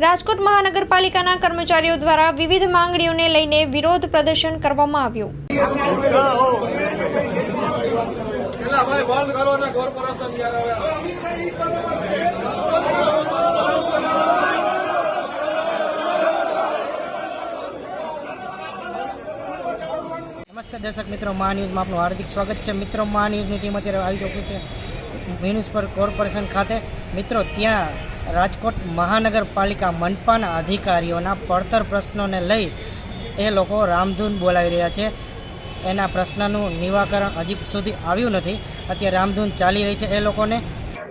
રાજકોટ મહાનગરપાલિકાના કર્મચારીઓ દ્વારા વિવિધ માંગણીઓને લઈને વિરોધ પ્રદર્શન કરવામાં આવ્યું. નમસ્તે દર્શક મિત્રો મહા ન્યૂઝમાં આપનું હાર્દિક સ્વાગત છે. મિત્રો મહા ન્યૂઝની ટીમ અત્યારે આવી ચૂકી છે. મ્યુનિસિપલ કોર્પોરેશન ખાતે. મિત્રો, ત્યાં રાજકોટ મહાનગરપાલિકા મનપાના અધિકારીઓના પડતર પ્રશ્નોને લઈ એ લોકો રામધૂન બોલાવી રહ્યા છે. એના પ્રશ્નનું નિવાકરણ હજી સુધી આવ્યું નથી. અત્યારે રામધૂન ચાલી રહી છે એ લોકોને.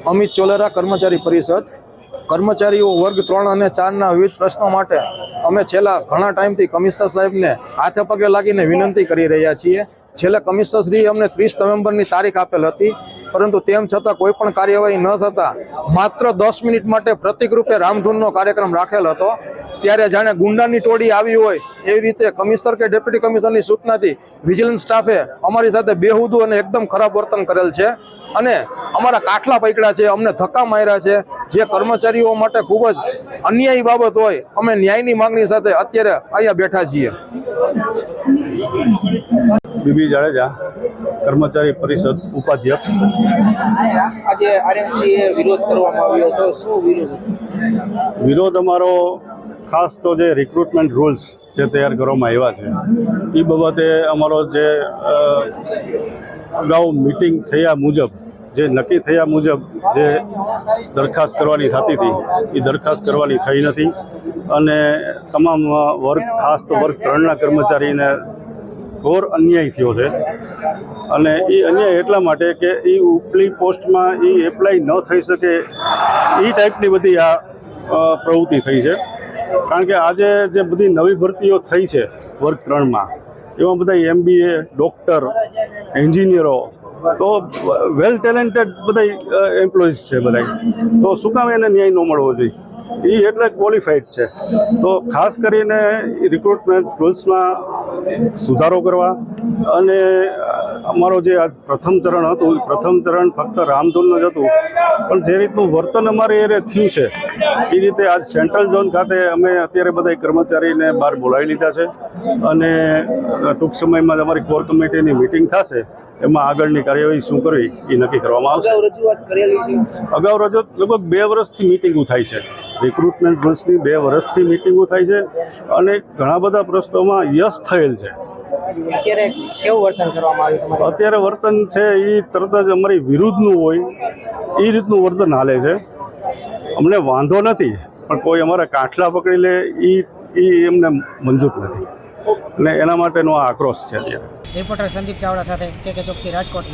અમિત ચોલેરા કર્મચારી પરિષદ. કર્મચારીઓ વર્ગ ત્રણ અને ચારના વિવિધ પ્રશ્નો માટે અમે છેલ્લા ઘણા ટાઈમથી કમિશનર સાહેબને હાથે પગે લાગીને વિનંતી કરી રહ્યા છીએ. છેલ્લે કમિશનરશ્રીએ અમને ત્રીસ નવેમ્બરની તારીખ આપેલ હતી. પરંતુ તેમ છતાં કોઈ પણ કાર્યવાહી ન થતાં માત્ર દસ મિનિટ માટે પ્રતિકરૂપે રામધૂનનો કાર્યક્રમ રાખેલ હતો. ત્યારે જાણે ગુંડાની ટોળી આવી હોય એવી રીતે કમિશનર કે ડેપ્યુટી કમિશનરની સૂચનાથી વિજિલન્સ સ્ટાફે અમારી સાથે બેહુદું અને એકદમ ખરાબ વર્તન કરેલ છે. અને અમારા કાટલા પકડ્યા છે, અમને ધક્કા માર્યા છે. જે કર્મચારીઓ માટે ખૂબ જ અન્યાયી બાબત હોય, અમે ન્યાયની માંગણી સાથે અત્યારે અહીંયા બેઠા છીએ. B B Jadeja. કર્મચારી પરિષદ ઉપાધ્યક્ષ. આજે આરએમસીએ એ વિરોધ કરવામાં આવ્યો હતો. શું વિરોધ હતો? વિરોધ અમારો ખાસ તો જે રિક્રુટમેન્ટ રૂલ્સ જે તૈયાર કરવામાં આવ્યા છે એ બાબતે અમારો જે અગાઉ મિટિંગ થયા મુજબ જે નક્કી થયા મુજબ જે દરખાસ્ત કરવાની થતી હતી એ દરખાસ્ત કરવાની થઈ નથી. અને તમામ વર્ગ ખાસ તો વર્ગ ત્રણના કર્મચારીને ઘોર અન્યાય થયો છે. અને એ અન્યાય એટલા માટે કે એ ઉપલી પોસ્ટમાં એ એપ્લાય ન થઈ શકે એ ટાઈપની બધી આ પ્રવૃત્તિ થઈ છે. કારણ કે આજે જે બધી નવી ભરતીઓ થઈ છે વર્ગ ત્રણમાં, એમાં બધા એમબીએ ડૉક્ટર એન્જિનિયરો તો વેલ ટેલેન્ટેડ બધા એમ્પ્લોઈઝ છે બધા તો શું કામ એને ન્યાય ન મળવો જોઈએ? એ એટલે ક્વોલિફાઈડ છે. તો ખાસ કરીને રિક્રુટમેન્ટ રૂલ્સમાં સુધારો કરવા અને અમારો જે આ પ્રથમ ચરણ હતું, એ પ્રથમ ચરણ ફક્ત રામધૂનનું જ હતું. પણ જે રીતનું વર્તન અમારે એ થયું છે, એ રીતે આજ સેન્ટ્રલ ઝોન ખાતે અમે અત્યારે બધા કર્મચારીને બહાર બોલાવી લીધા છે. અને ટૂંક સમયમાં જ અમારી કોર કમિટીની મિટિંગ થશે. એમાં આગળની કાર્યવાહી શું કરવી એ નક્કી કરવામાં આવશે. અગાઉ રજૂઆત કરેલી છે. અગાઉ રજો લગભગ બે વર્ષથી મિટિંગો થાય છે. રિક્રુટમેન્ટ રૂલ્સની બે વર્ષથી મિટિંગો થાય છે અને ઘણા બધા પ્રશ્નોમાં યશ થયેલ છે. અત્યારે કેવું વર્તન કરવામાં આવ્યું અત્યારે વર્તન છે એ તરત જ અમારી વિરુદ્ધનું હોય એ રીતનું વર્તન હાલે છે. અમને વાંધો નથી પણ કોઈ અમારા કાંઠલા પકડી લે એ એમને મંજૂર નથી. અને એના માટેનો આ આક્રોશ છે અત્યારે. રિપોર્ટર સંદીપ ચાવડા સાથે કે કે ચોકસી રાજકોટ.